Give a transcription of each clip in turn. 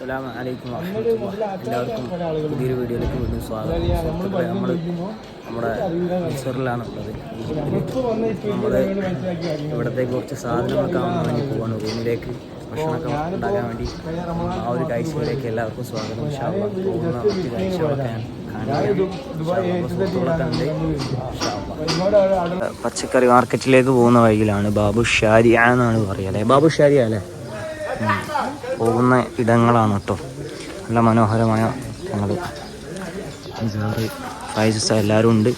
അസ്സലാമു വലൈക്കും എല്ലാവർക്കും പുതിയൊരു വീഡിയോയിലേക്ക് വീണ്ടും സ്വാഗതം. നമ്മൾ നമ്മുടെ മിക്സറിലാണ് ഉള്ളത് ഈജിപ്തിൽ നമ്മൾ ഇവിടത്തേക്ക് കുറച്ച് സാധനങ്ങളൊക്കെ വേണ്ടി പോവാണ്. റൂമിലേക്ക് ഭക്ഷണമൊക്കെ ഉണ്ടാക്കാൻ വേണ്ടി ആ ഒരു കാഴ്ചയിലേക്ക് എല്ലാവർക്കും സ്വാഗതം. പോകുന്ന മറ്റ് കാഴ്ചകളൊക്കെ. പച്ചക്കറി മാർക്കറ്റിലേക്ക് പോകുന്ന വഴിയിലാണ് ബാബു ഷാരിയ എന്നാണ് പറയുക അല്ലേ? ബാബു ഷാരിയ അല്ലേ. പോകുന്ന ഇടങ്ങളാണ് കേട്ടോ. നല്ല മനോഹരമായ ഞങ്ങൾ സാറ് ഫൈസസ് എല്ലാവരും ഉണ്ട്.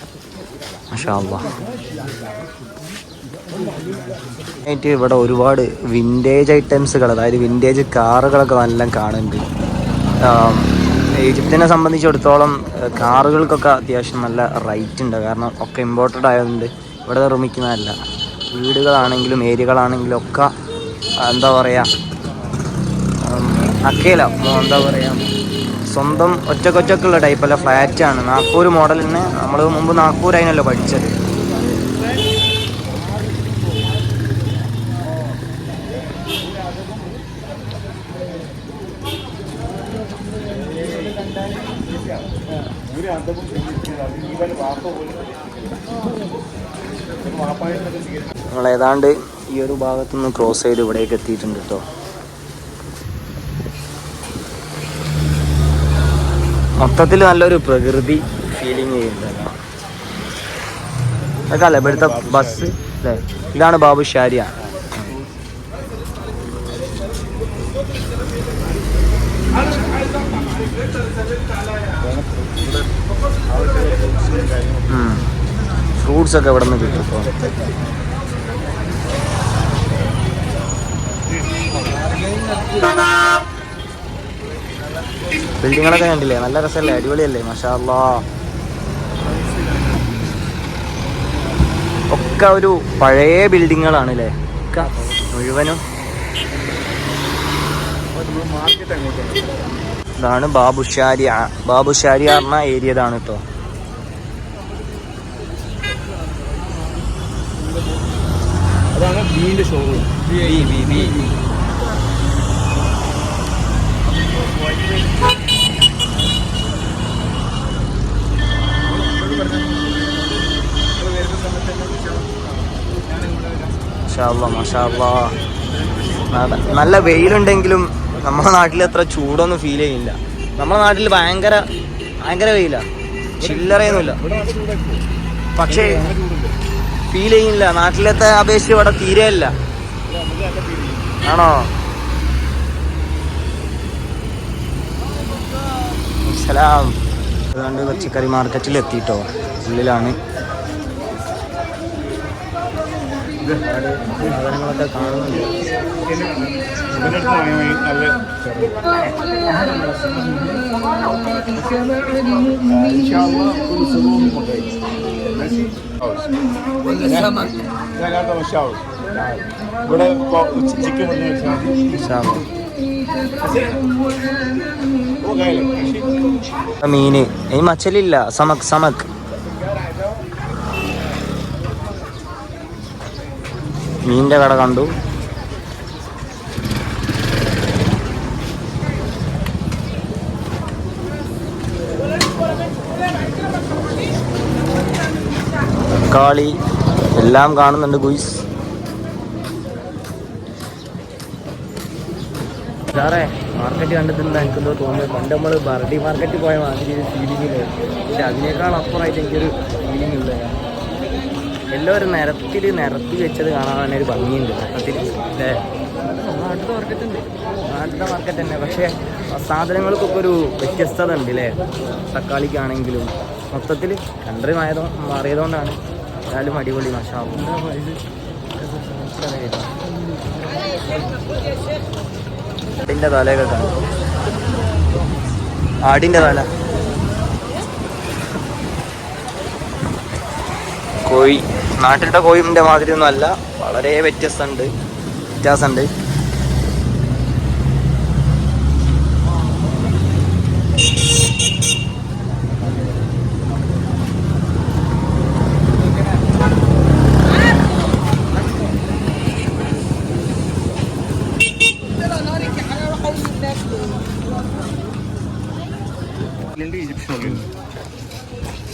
ആയിട്ട് ഇവിടെ ഒരുപാട് വിന്റേജ് ഐറ്റംസുകൾ അതായത് വിന്റേജ് കാറുകളൊക്കെ നല്ല കാണുന്നുണ്ട്. ഈജിപ്തിനെ സംബന്ധിച്ചിടത്തോളം കാറുകൾക്കൊക്കെ അത്യാവശ്യം നല്ല റേറ്റ് ഉണ്ട്. കാരണം ഒക്കെ ഇമ്പോർട്ടഡ് ആയതുകൊണ്ട് ഇവിടെ നിർമ്മിക്കുന്നതല്ല. വീടുകളാണെങ്കിലും ഏരിയകളാണെങ്കിലും ഒക്കെ എന്താ പറയുക അക്കേല എന്താ പറയുക സ്വന്തം ഒറ്റക്കൊറ്റക്കുള്ള ടൈപ്പല്ല ഫ്ലാറ്റ് ആണ്. നാഗ്പൂർ തന്നെ നമ്മൾ മുമ്പ് നാഗ്പൂർ അതിനല്ലോ പഠിച്ചത്. നമ്മൾ ഏതാണ്ട് ഈ ഒരു ഭാഗത്തുനിന്ന് ക്രോസ് ചെയ്ത് ഇവിടേക്ക് എത്തിയിട്ടുണ്ട് കേട്ടോ മൊത്തത്തിൽ നല്ലൊരു പ്രകൃതി ഫീലിംഗ് ചെയ്യുന്നുണ്ട്. ഇവിടുത്തെ ബസ് അല്ലേ? ഇതാണ് ബാബു ഷാരിയ. ഫ്രൂട്ട്സ് ഒക്കെ ഇവിടെ നിന്ന് കിട്ടും ഇപ്പോൾ ബിൽഡിങ്ങുകളൊക്കെ കണ്ടില്ലേ? നല്ല രസമല്ലേ? അടിപൊളിയല്ലേ? മഷാ അല്ലാ ഒക്കെ ഒരു പഴയ ബിൽഡിങ്ങുകളാണ് അല്ലേ ഒക്കെ മുഴുവനും. ഇതാണ് ബാബുഷാരി ബാബുഷാരി പറഞ്ഞ ഏരിയ ഇതാണ് കേട്ടോ അതാണ് ബീന്റെ ഷോറൂം ബി ബി ബി. മാഷാല്ലാ, മാഷാ നല്ല- നല്ല വെയിലുണ്ടെങ്കിലും നമ്മുടെ നാട്ടിൽ അത്ര ചൂടൊന്നും ഫീൽ ചെയ്യില്ല നമ്മുടെ നാട്ടിൽ ഭയങ്കര ഭയങ്കര വെയില. ചില്ലറയൊന്നുമില്ല. പക്ഷേ ഫീൽ ചെയ്യില്ല നാട്ടിലത്തെ അപേക്ഷിച്ച് ഇവിടെ തീരെ ഇല്ല. ആണോ? സലാം അതുകൊണ്ട് പച്ചക്കറി മാർക്കറ്റിൽ എത്തിയിട്ടോ ഉള്ളിലാണ്. സാധനങ്ങളൊക്കെ കാണുന്നുണ്ട് ഇവിടെ ഉച്ചയ്ക്ക്. മീന്. ഈ മച്ചലില്ല. സമക് സമക്. മീനിന്റെ കട കണ്ടു. തക്കാളി എല്ലാം കാണുന്നുണ്ട് ഗുയിസ്. സാറേ മാർക്കറ്റ് കണ്ടിട്ടുണ്ട് എനിക്കെന്തോ തോന്നുന്നത് പണ്ട് നമ്മൾ ബർഡി മാർക്കറ്റ് പോയ മാതിരി ഒരു ഫീലിംഗ് പക്ഷെ അതിനേക്കാൾ അപ്പുറമായിട്ട് എനിക്കൊരു ഫീലിംഗ് ഇല്ല എല്ലാവരും നിരത്തിൽ നിരത്തി വെച്ചത് കാണാൻ തന്നെ ഒരു ഭംഗിയുണ്ട്. മൊത്തത്തിൽ അല്ലേ? നാട്ടിലെ മാർക്കറ്റ് ഉണ്ട്. നാട്ടിലത്തെ മാർക്കറ്റ് തന്നെ. പക്ഷേ സാധനങ്ങൾക്കൊക്കെ ഒരു വ്യത്യസ്തത ഉണ്ട് അല്ലേ? തക്കാളിക്കാണെങ്കിലും. മൊത്തത്തിൽ കൺട്രി മായതോ മാറിയതുകൊണ്ടാണ് എന്നാലും അടിപൊളി മഷാവും ആടിന്റെ തലയൊക്കെ കാണും. ആടിന്റെ തല. കോഴി. നാട്ടിലത്തെ കോഴിന്റെ മാതിരി ഒന്നും അല്ല. വളരെ വ്യത്യസ്തമുണ്ട് വ്യത്യാസമുണ്ട്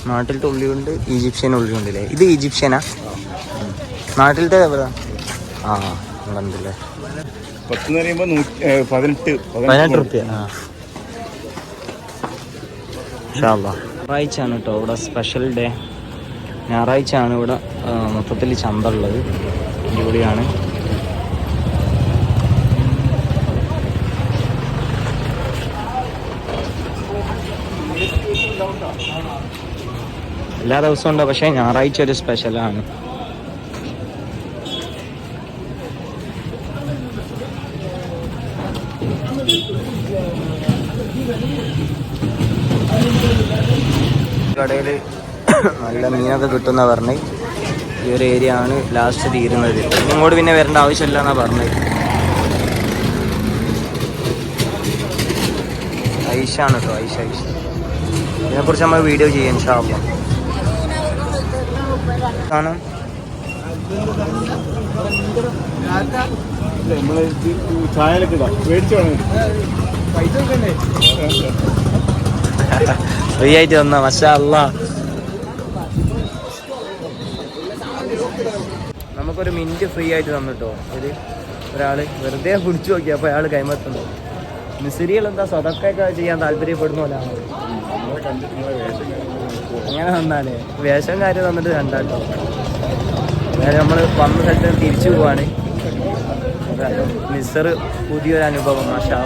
നാട്ടിലത്തെ ഉള്ളിയുണ്ട് ഈജിപ്ഷ്യൻ ഉള്ളിയുണ്ട് അല്ലേ ഇത് ഈജിപ്ഷ്യനാ? നാട്ടിലത്തെ ആ ഇവിടെ ഉണ്ടല്ലേ. പത്ത് എന്ന് പറയുമ്പോൾ നൂറ്റി ഏ, പതിനെട്ട് പതിനെട്ട് റുപ്യ ആ. കേട്ടോ ഇവിടെ സ്പെഷ്യൽ ഡേ ഞായറാഴ്ചയാണ് ഇവിടെ മൊത്തത്തിൽ ചന്ത ഉള്ളത് അടിപൊളിയാണ്. എല്ലാ ദിവസവും ഉണ്ടോ പക്ഷേ ഞായറാഴ്ച ഒരു സ്പെഷ്യലാണ് കടയിൽ നല്ല മീനൊക്കെ കിട്ടുന്ന പറഞ്ഞ്. ഈ ഒരു ഏരിയ ആണ് ലാസ്റ്റ് തീരുന്നത്. ഇങ്ങോട്ട് പിന്നെ വരേണ്ട ആവശ്യമില്ല എന്നാ പറഞ്ഞത് ഐഷാണ് കേട്ടോ ഐഷ ഐഷ. ഇതിനെക്കുറിച്ച് നമ്മൾ വീഡിയോ ചെയ്യാൻ ഷാപ്പ് കാണാം നമ്മൾ ചായലൊക്കെ ഇതാ മേടിച്ചു വേണം. ഫ്രീ ആയിട്ട് വന്ന മഷാ അല്ലാ നമുക്കൊരു മിനിറ്റ് ഫ്രീ ആയിട്ട് തന്നിട്ടോ? ഒരു ഒരാൾ വെറുതെ പിടിച്ചു നോക്കി അപ്പോൾ അയാൾ കൈമത്തുന്നു മിസിരികൾ എന്താ സ്വതക്കൊക്കെ ചെയ്യാൻ താല്പര്യപ്പെടുന്ന പോലെയാണ് അങ്ങനെ തന്നാലേ വേഷം കാര്യം തന്നിട്ട് കണ്ടാട്ടോ? വേറെ നമ്മൾ വന്ന സ്ഥലത്ത് തിരിച്ചു പോവാണ്. മിസർ പുതിയൊരു അനുഭവം മാഷാ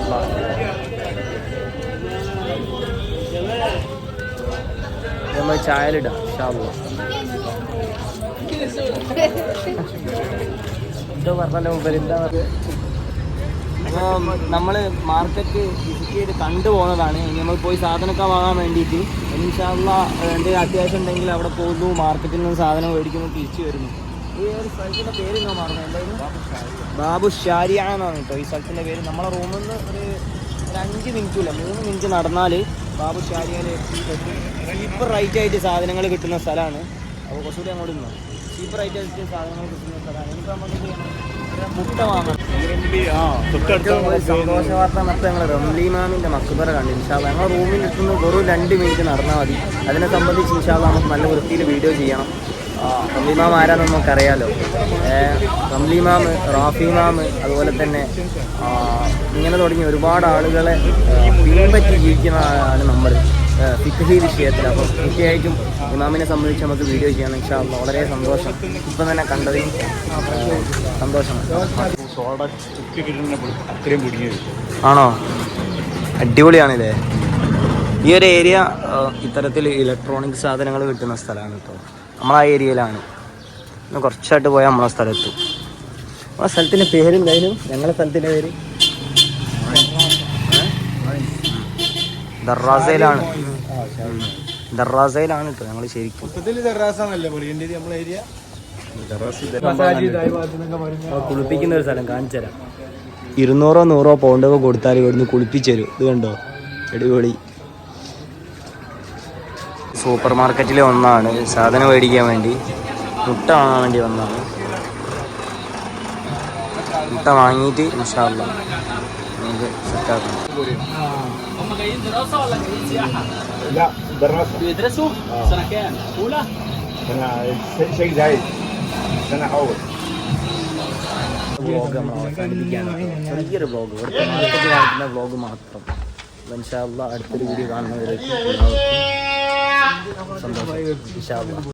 നമ്മൾ ചായലിടാം ഷാബു എന്തോ പറഞ്ഞല്ലോ മുമ്പ് എന്താ നമ്മൾ മാർക്കറ്റ് വിസിറ്റ് ചെയ്ത് കണ്ടു പോകുന്നതാണ് ഇനി നമ്മൾ പോയി സാധനമൊക്കെ വാങ്ങാൻ വേണ്ടിയിട്ട്. ഇൻഷാല്ല എന്തെങ്കിലും അത്യാവശ്യം ഉണ്ടെങ്കിൽ അവിടെ പോകുന്നു മാർക്കറ്റിൽ നിന്ന് സാധനം മേടിക്കുന്നു തിരിച്ചു വരുന്നു. ഈ ഒരു സ്ഥലത്തിന്റെ പേര് ഞാൻ മറന്നു. എന്തായിരുന്നു? ബാബു ഷാരിയ കേട്ടോ ഈ സ്ഥലത്തിന്റെ പേര്. നമ്മളെ റൂമിൽ നിന്ന് ഒരു ഒരു അഞ്ച് മിനിറ്റില്ല മൂന്ന് മിനിറ്റ് നടന്നാൽ ബാബു ഷാരിയയിൽ ചീപ്പ് റൈറ്റ് ആയിട്ട് സാധനങ്ങൾ കിട്ടുന്ന സ്ഥലമാണ്. അപ്പോൾ കുറച്ചുകൂടി അങ്ങോട്ട് നിന്നു. ചീപ്പ് റൈറ്റ് ആയിട്ട് സാധനങ്ങൾ കിട്ടുന്ന സ്ഥലമാണ്. ഇനിയിപ്പോൾ നമുക്ക് മുട്ട വാങ്ങണം സന്തോഷ വാർത്ത എന്നപ്പോൾ ഞങ്ങൾ റംലിമാമിന്റെ മക്കുബറ കണ്ടു. ഇൻഷാല്ല ഞങ്ങൾ റൂമിൽ എത്തുന്ന വെറും രണ്ട് മിനിറ്റ് നടന്നാൽ മതി. അതിനെ സംബന്ധിച്ച് ഇൻഷാല്ല നമുക്ക് നല്ല വൃത്തിയിൽ വീഡിയോ ചെയ്യണം. റംലിമാം ആരാന്ന് നമുക്കറിയാലോ. റംലിമാം റാഫിമാം അതുപോലെ തന്നെ ഇങ്ങനെ തുടങ്ങി ഒരുപാട് ആളുകളെ പിൻപറ്റി ജീവിക്കുന്നതാണ് നമ്മൾ. ഫിഖി വിഷയത്തിൽ. അപ്പം തീർച്ചയായിട്ടും ഇമാമിനെ സംബന്ധിച്ച് നമുക്ക് വീഡിയോ ചെയ്യണം ഇൻഷാല്ല വളരെ സന്തോഷം. ഇപ്പം തന്നെ കണ്ടതിൽ ആ, സന്തോഷമാണ്. ആണോ? അടിപൊളിയാണില്ലേ? ഈ ഒരു ഏരിയ ഇത്തരത്തിൽ ഇലക്ട്രോണിക് സാധനങ്ങൾ കിട്ടുന്ന സ്ഥലമാണ് കേട്ടോ നമ്മളാ ഏരിയയിലാണ്. ഇന്ന് കുറച്ചായിട്ട് പോയാൽ നമ്മളെ സ്ഥലത്തു. നമ്മളെ സ്ഥലത്തിന്റെ പേരെന്തായാലും ഞങ്ങളെ സ്ഥലത്തിന്റെ പേര്? ദർറാസയിലാണ് ദർറാസയിലാണ് കേട്ടോ ഞങ്ങൾ ശരിക്കും. കുളിപ്പിക്കുന്ന ഒരു സ്ഥലം കാണിച്ചു തരാം. ഇരുന്നൂറോ നൂറോ പൗണ്ടൊക്കെ കൊടുത്താൽ ഇവിടുന്ന് കുളിപ്പിച്ചു തരും. ഇത് കണ്ടോ? അടിപൊളി. സൂപ്പർ മാർക്കറ്റിലെ ഒന്നാണ്. സാധനം മേടിക്കാൻ വേണ്ടി മുട്ട വാങ്ങാൻ വേണ്ടി വന്നാണ് മുട്ട വാങ്ങിയിട്ട് ഇൻഷാല്ല ചെറിയൊരു ബ്ലോഗ് ഇവിടുത്തെ മാർക്കറ്റിൽ നടക്കുന്ന വ്ളോഗ് മാത്രം. ഇൻഷാല്ല അടുത്തൊരു വീഡിയോ കാണുന്നവരെ എല്ലാവർക്കും സന്തോഷം ഇൻഷാല്ല